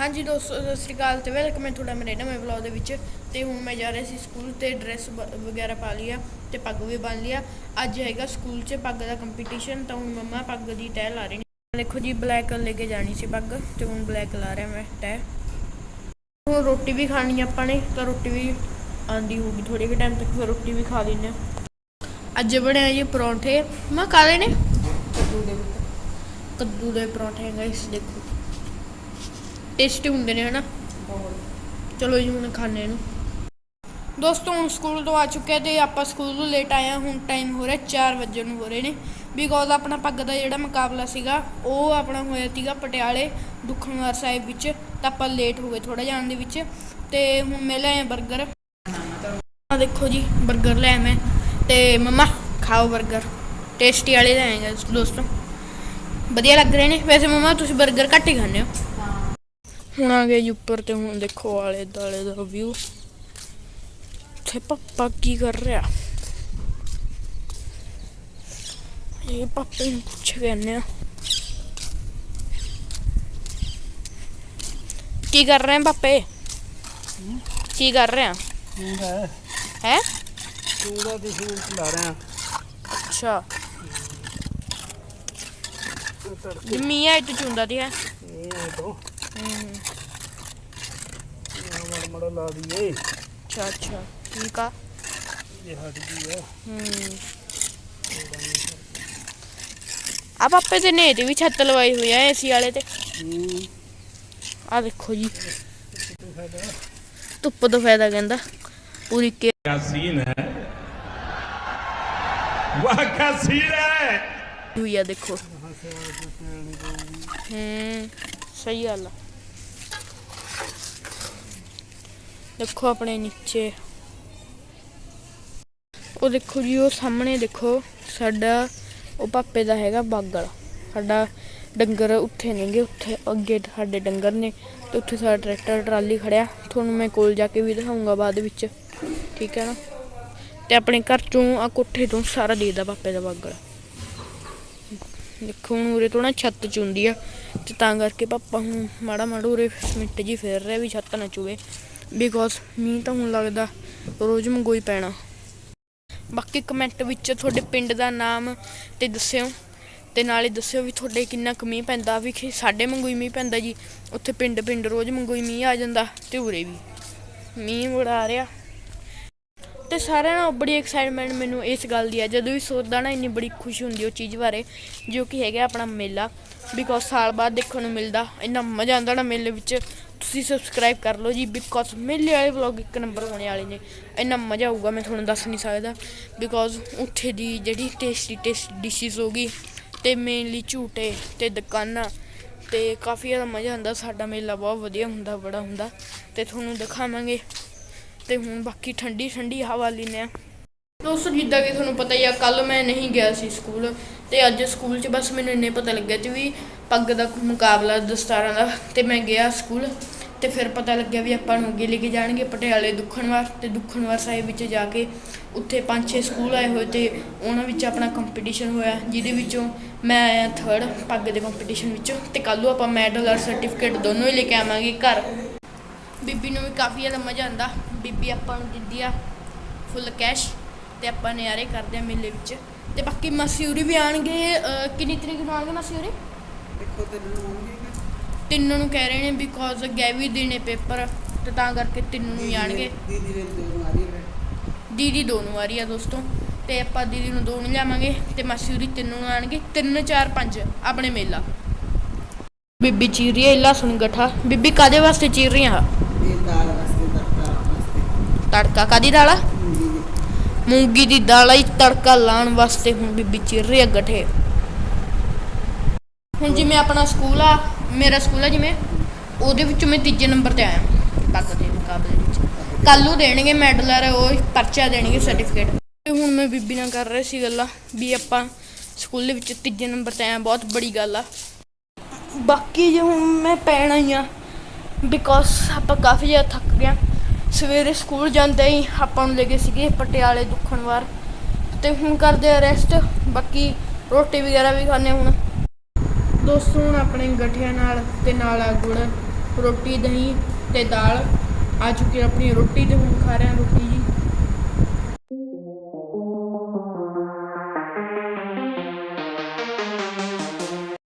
ਹਾਂਜੀ ਦੋਸਤੋ, ਸਤਿ ਸ਼੍ਰੀ ਅਕਾਲ ਤੇ ਵੈਲਕਮ ਹੈ ਤੁਹਾਡਾ ਮੇਰੇ ਨਵੇਂ ਵਲੌਗ ਦੇ ਵਿੱਚ। ਤੇ ਹੁਣ ਮੈਂ ਜਾ ਰਿਹਾ ਸੀ ਸਕੂਲ ਤੇ ਡਰੈਸ ਵਗੈਰਾ ਪਾ ਲਈ ਆ ਤੇ ਪੱਗ ਵੀ ਬੰਨ ਲਿਆ। ਅੱਜ ਹੈਗਾ ਸਕੂਲ 'ਚ ਪੱਗ ਦਾ ਕੰਪੀਟੀਸ਼ਨ ਤਾਂ ਹੁਣ ਮੰਮਾ ਪੱਗ ਦੀ ਤੈਅ ਲਾ ਰਹੇ ਨੇ। ਦੇਖੋ ਜੀ ਬਲੈਕ ਲੈ ਕੇ ਜਾਣੀ ਸੀ ਪੱਗ ਤੇ ਹੁਣ ਬਲੈਕ ਲਾ ਰਿਹਾ ਮੈਂ ਤੈਅ ਹੁਣ ਰੋਟੀ ਵੀ ਖਾਣੀ ਆਪਾਂ ਨੇ, ਤਾਂ ਰੋਟੀ ਵੀ ਆਂਦੀ ਹੋਊਗੀ ਥੋੜੇ ਕੁ ਟਾਈਮ ਤੱਕ, ਫਿਰ ਰੋਟੀ ਵੀ ਖਾ ਲੈਂਦੇ ਹਾਂ। ਅੱਜ ਬਣਿਆ ਜੀ ਪਰੌਂਠੇ। ਮੈਂ ਕਾਲੇ ਨੇ? ਕੱਦੂ ਦੇ ਵਿੱਚ ਕੱਦੂ ਦੇ ਪਰੌਂਠੇ ਗਾਇਸ ਦੇਖੋ। ਟੇਸਟੀ ਹੁੰਦੇ ਨੇ ਹਨਾ? ਚਲੋ ਜੀ ਹੁਣ ਖਾਣੇ ਨੂੰ ਦੋਸਤੋ ਹੁਣ ਸਕੂਲ ਤੋਂ ਆ ਚੁੱਕੇ ਤੇ ਆਪਾਂ ਸਕੂਲ ਤੋਂ ਲੇਟ ਆਏ ਹਾਂ ਹੁਣ ਟਾਈਮ ਹੋ ਰਿਹਾ 4 ਵਜੇ ਨੂੰ ਹੋ ਰਹੇ ਨੇ। ਬਿਕੋਜ਼ ਆਪਣਾ ਪੱਗ ਦਾ ਜਿਹੜਾ ਮੁਕਾਬਲਾ ਸੀਗਾ ਉਹ ਆਪਣਾ ਹੋਇਆ ਸੀਗਾ ਪਟਿਆਲੇ ਦੁਖਨਵਾਰ ਸਾਹਿਬ ਵਿੱਚ। ਤਾਂ ਆਪਾਂ ਲੇਟ ਹੋ ਗਏ ਥੋੜਾ ਜਾਣ ਦੇ ਵਿੱਚ। ਤੇ ਹੁਣ ਮੈਂ ਲੈ ਬਰਗਰ ਆ ਦੇਖੋ ਜੀ ਬਰਗਰ ਲੈ ਮੈਂ। ਤੇ ਮਮਾ ਖਾਓ ਬਰਗਰ ਟੇਸਟੀ ਵਾਲੇ ਲੈ ਆਏਗਾ ਦੋਸਤੋ। ਵਧੀਆ ਲੱਗ ਰਹੇ ਨੇ। ਵੈਸੇ ਮਮਾ ਤੁਸੀਂ ਬਰਗਰ ਘੱਟ ਹੀ ਖਾਂਦੇ ਹੋ। ਹੁਣ ਆ ਗਏ ਉੱਪਰ ਤੇ ਹੁਣ ਦੇਖੋ ਆਲੇ ਦਾਲੇ ਦਾ ਵਿਊ ਤੇ ਪਾਪਾ ਕੀ ਕਰ ਰਿਹਾ? ਇਹ ਪਾਪੇ ਨੂੰ ਪੁੱਛ ਕਹਿੰਦੇ ਆ ਕੀ ਕਰ ਰਹੇ ਆ ਪਾਪੇ? ਕੀ ਕਰ ਰਹੇ? ਆ ਹੈ। ਚੂੜਾ ਦੀ ਸੂਲ ਚਲਾ ਰਹੇ ਆ ਅੱਛਾ। ਮੀਆਂ ਇੱਥੇ ਚੁੰਦਾ ਦੀ ਹੈ। ਇਹ ਤੋਂ। ਮੜ ਮੜ ਲਾ ਦਈਏ ਅੱਛਾ ਅੱਛਾ ਠੀਕ ਆ। ਇਹ ਹਟ ਗਈ ਆ ਹੂੰ ਆ ਪਾਪੇ ਦੇ ਨੇ ਤੇ ਵੀ ਛੱਤ ਲਵਾਈ ਹੋਈ ਐ ਏਸੀ ਵਾਲੇ ਤੇ। ਹੂੰ। ਆ ਦੇਖੋ ਜੀ। ਧੁੱਪ ਤੋਂ ਫਾਇਦਾ ਕਹਿੰਦਾ। ਪੂਰੀ ਕੇ ਸੀਨ ਹੈ? ਵਾਹ ਕਾ ਸੀਨ ਹੈ! ਦੇਖੋ। ਹੂੰ, ਸਹੀ ਗੱਲ ਆ। ਦੇਖੋ ਆਪਣੇ ਨੀਚੇ। ਉਹ ਦੇਖੋ ਜੀ, ਉਹ ਸਾਹਮਣੇ ਦੇਖੋ, ਸਾਡਾ ਉਹ ਪਾਪੇ ਦਾ ਹੈਗਾ ਬਾਗਲ। ਸਾਡਾ ਡੰਗਰ ਉੱਥੇ ਨੇਗੇ ਉੱਥੇ ਅੱਗੇ ਸਾਡੇ ਡੰਗਰ ਨੇ ਤੇ ਉੱਥੇ ਸਾਡਾ ਟਰੈਕਟਰ, ਟਰਾਲੀ ਖੜਿਆ। ਤੁਹਾਨੂੰ ਮੈਂ ਕੋਲ ਜਾ ਕੇ ਵੀ ਦਿਖਾਉਂਗਾ ਬਾਅਦ ਵਿੱਚ। ਠੀਕ ਹੈ ਨਾ? ਤੇ ਆਪਣੇ ਘਰ ਚੋਂ ਆ ਕੋਠੇ ਤੋਂ ਸਾਰਾ ਦੇਖਦਾ ਪਾਪੇ ਦਾ ਬਾਗਲ। ਦੇਖੋ ਹੁਣ ਉਰੇ ਤੋਂ ਨਾ ਛੱਤ ਚੁੰਦੀ ਆ ਤੇ ਤਾਂ ਕਰਕੇ ਪਾਪਾ ਹੁਣ ਮਾੜਾ ਮਾੜਾ ਉਰੇ ਮਿੰਟ ਜੀ ਫੇਰ ਰਿਹਾ ਵੀ ਛੱਤ ਨਾ ਚੁਵੇ। ਬਿਕੋਜ਼ ਮੀਂਹ ਤਾਂ ਹੁਣ ਲੱਗਦਾ ਰੋਜ਼ ਮੰਗੋਈ ਪੈਣਾ। ਬਾਕੀ ਕਮੈਂਟ ਵਿੱਚ ਤੁਹਾਡੇ ਪਿੰਡ ਦਾ ਨਾਮ ਤੇ ਦੱਸਿਓ। ਤੇ ਨਾਲੇ ਦੱਸਿਓ ਵੀ ਤੁਹਾਡੇ ਕਿੰਨਾ ਕੁ ਮੀਂਹ ਪੈਂਦਾ, ਵੀ ਸਾਡੇ ਮੰਗੋਈ ਮੀਂਹ ਪੈਂਦਾ ਜੀ। ਉੱਥੇ ਪਿੰਡ ਪਿੰਡ ਰੋਜ਼ ਮੰਗੋਈ ਮੀਂਹ ਆ ਜਾਂਦਾ ਤੇ ਉਰੇ ਵੀ। ਮੀਂਹ ਬੜਾ ਆ ਰਿਹਾ। ਤੇ ਸਾਰਿਆਂ ਨਾਲ ਬੜੀ ਐਕਸਾਈਟਮੈਂਟ ਮੈਨੂੰ ਇਸ ਗੱਲ ਦੀ ਹੈ ਜਦੋਂ ਵੀ ਸੋਚਦਾ ਨਾ, ਇੰਨੀ ਬੜੀ ਖੁਸ਼ੀ ਹੁੰਦੀ ਉਹ ਚੀਜ਼ ਬਾਰੇ, ਜੋ ਕਿ ਹੈਗਾ ਆਪਣਾ ਮੇਲਾ। ਬਿਕੋਜ਼ ਸਾਲ ਬਾਅਦ ਦੇਖਣ ਨੂੰ ਮਿਲਦਾ, ਇੰਨਾ ਮਜ਼ਾ ਆਉਂਦਾ ਨਾ ਮੇਲੇ ਵਿੱਚ। ਤੁਸੀਂ ਸਬਸਕ੍ਰਾਈਬ ਕਰ ਲਓ ਜੀ ਬਿਕੋਜ਼ ਮੇਲੇ ਵਾਲੇ ਵਲੌਗ ਇੱਕ ਨੰਬਰ ਹੋਣੇ ਵਾਲੇ ਨੇ। ਇੰਨਾ ਮਜ਼ਾ ਆਊਗਾ, ਮੈਂ ਤੁਹਾਨੂੰ ਦੱਸ ਨਹੀਂ ਸਕਦਾ। ਬਿਕੋਜ਼ ਉੱਥੇ ਦੀ ਜਿਹੜੀ ਟੇਸਟੀ ਟੇਸਟੀ ਡਿਸ਼ਿਸ ਹੋਗੀ ਤੇ ਮੇਨਲੀ ਝੂਟੇ ਤੇ ਦੁਕਾਨਾਂ, ਤੇ ਕਾਫੀ ਜ਼ਿਆਦਾ ਮਜ਼ਾ ਆਉਂਦਾ। ਸਾਡਾ ਮੇਲਾ ਬਹੁਤ ਵਧੀਆ ਹੁੰਦਾ, ਬੜਾ ਹੁੰਦਾ। ਤੇ ਤੁਹਾਨੂੰ ਦਿਖਾਵਾਂਗੇ। ਤੇ ਹੁਣ ਬਾਕੀ ਠੰਡੀ ਠੰਡੀ ਹਵਾ ਲੈਨੇ ਆ। ਦੋਸਤੋ, ਜਿੱਦਾਂ ਕਿ ਤੁਹਾਨੂੰ ਪਤਾ ਹੀ ਆ ਕੱਲ ਮੈਂ ਨਹੀਂ ਗਿਆ ਸੀ ਸਕੂਲ ਤੇ ਅੱਜ ਸਕੂਲ 'ਚ ਬਸ ਮੈਨੂੰ ਇੰਨੇ ਪਤਾ ਲੱਗਿਆ ਤੇ ਵੀ ਪੱਗ ਦਾ ਮੁਕਾਬਲਾ ਦਸਤਾਰਾਂ ਦਾ ਤੇ ਮੈਂ ਗਿਆ ਸਕੂਲ ਤੇ ਫਿਰ ਪਤਾ ਲੱਗਿਆ ਵੀ ਆਪਾਂ ਨੂੰ ਅੱਗੇ ਲੈ ਕੇ ਜਾਣਗੇ ਪਟਿਆਲੇ ਦੁੱਖਣਵਾਰ ਤੇ ਦੁੱਖਣਵਾਰ ਸਾਹਿਬ ਵਿੱਚ ਜਾ ਕੇ ਉੱਥੇ ਪੰਜ ਛੇ ਸਕੂਲ ਆਏ ਹੋਏ ਤੇ ਉਹਨਾਂ ਵਿੱਚ ਆਪਣਾ ਕੰਪੀਟੀਸ਼ਨ ਹੋਇਆ, ਜਿਹਦੇ ਵਿੱਚੋਂ ਮੈਂ ਆਇਆ ਥਰਡ ਪੱਗ ਦੇ ਕੰਪੀਟੀਸ਼ਨ ਵਿੱਚੋਂ ਤੇ ਕੱਲ੍ਹ ਨੂੰ ਆਪਾਂ ਮੈਡਲ ਔਰ ਸਰਟੀਫਿਕੇਟ ਦੋਨੋਂ ਹੀ ਲੈ ਕੇ ਆਵਾਂਗੇ ਘਰ। ਬੀਬੀ ਨੂੰ ਵੀ ਕਾਫੀ ਜ਼ਿਆਦਾ ਮਜ਼ਾ ਆਉਂਦਾ। ਬੀਬੀ ਆਪਾਂ ਨੂੰ ਦਿੰਦੀ ਆ ਫੁੱਲ ਕੈਸ਼ ਤੇ ਆਪਾਂ ਨਿਆਰੇ ਕਰਦੇ ਆ ਮੇਲੇ ਵਿੱਚ। ਤੇ ਬਾਕੀ ਮਸਿਊਰੀ ਵੀ ਆਣਗੇ ਕਿੰਨੀ ਤਰੀਕ ਨੂੰ ਆਣਗੇ ਮਸਿਊਰੀ ਦੇਖੋ ਤੇ ਲੂੰਗੀ ਤਿੰਨ ਨੂੰ ਕਹਿ ਰਹੇ ਨੇ ਬਿਕੋਜ਼ ਗੈਵੀ ਦੇਣੇ ਪੇਪਰ ਤੇ ਤਾਂ ਕਰਕੇ ਤਿੰਨ ਨੂੰ ਹੀ ਆਣਗੇ ਦੀਦੀ ਦੇ ਦੋ ਮਾਰੀ ਹੈ। ਦੀਦੀ ਦੋ ਨੂੰ ਆ ਰਹੀ ਆ ਦੋਸਤੋ ਤੇ ਆਪਾਂ ਦੀਦੀ ਨੂੰ ਦੋ ਨੂੰ ਲਿਆਵਾਂਗੇ ਤੇ ਮਸਿਊਰੀ ਤਿੰਨ ਨੂੰ ਆਣਗੇ ਤਿੰਨ ਚਾਰ ਪੰਜ ਆਪਣੇ ਮੇਲਾ। ਬੀਬੀ ਚੀਰ ਰਹੀ ਹੈ ਲਸਣ ਗੱਠਾ। ਬੀਬੀ ਕਾਦੇ ਵਾਸਤੇ ਚੀਰ ਰਹੀ ਆ? ਇਹ ਦਾਲ ਵਾਸਤੇ ਤੜਕਾ ਵਾਸਤੇ। ਤੜਕਾ ਕਾਦੀ ਦਾਲ ਆ? ਮੂੰਗੀ ਦੀ। ਮੂੰਗੀ ਦੀ ਦਾਲ ਹੀ ਤੜਕਾ ਲਾਉਣ ਵਾਸਤੇ ਹੁਣ ਬੀਬੀ ਚਿਰ ਰਹੀ ਆ ਗੱਠੇ ਹੁਣ ਜਿਵੇਂ ਆਪਣਾ ਸਕੂਲ ਆ ਮੇਰਾ ਸਕੂਲ ਆ ਜਿਵੇਂ ਉਹਦੇ ਵਿੱਚ ਮੈਂ ਤੀਜੇ ਨੰਬਰ ਤੇ ਆਇਆ। ਪੱਗ ਦੇ ਮੁਕਾਬਲੇ ਵਿੱਚ। ਕੱਲ ਨੂੰ ਦੇਣਗੇ ਮੈਡਲ ਔਰ ਉਹ ਪਰਚਾ ਦੇਣਗੇ ਸਰਟੀਫਿਕੇਟ ਤੇ ਹੁਣ ਮੈਂ ਬੀਬੀ ਨਾਲ ਕਰ ਰਿਹਾ ਸੀ ਗੱਲਾਂ ਵੀ ਆਪਾਂ ਸਕੂਲ ਦੇ ਵਿੱਚ ਤੀਜੇ ਨੰਬਰ ਤੇ ਆਇਆ ਬਹੁਤ ਬੜੀ ਗੱਲ ਆ। ਬਾਕੀ ਜੇ ਹੁਣ ਮੈਂ ਪੈਣਾ ਹੀ ਆ ਬਿਕੋਜ਼ ਆਪਾਂ ਕਾਫੀ ਜ਼ਿਆਦਾ ਥੱਕ ਗਏ ਸਵੇਰੇ ਸਕੂਲ ਜਾਂਦੇ ਹੀ ਆਪਾਂ ਨੂੰ ਲੈ ਗਏ ਸੀਗੇ ਪਟਿਆਲੇ ਦੁੱਖਣਵਾਰ ਤੇ ਹੁਣ ਕਰਦੇ ਆ ਰੈਸਟ ਬਾਕੀ ਰੋਟੀ ਵਗੈਰਾ ਵੀ ਖਾਣੇ ਹੁਣ। ਦੋਸਤੋ ਹੁਣ ਆਪਣੇ ਗਠੀਆਂ ਨਾਲ ਤੇ ਨਾਲ ਆ ਗੁੜ, ਰੋਟੀ, ਦਹੀਂ ਤੇ ਦਾਲ। ਆ ਚੁੱਕੀ ਆਪਣੀ ਰੋਟੀ ਤੇ ਹੁਣ ਖਾ ਰਹੇ ਹਾਂ ਰੋਟੀ ਜੀ।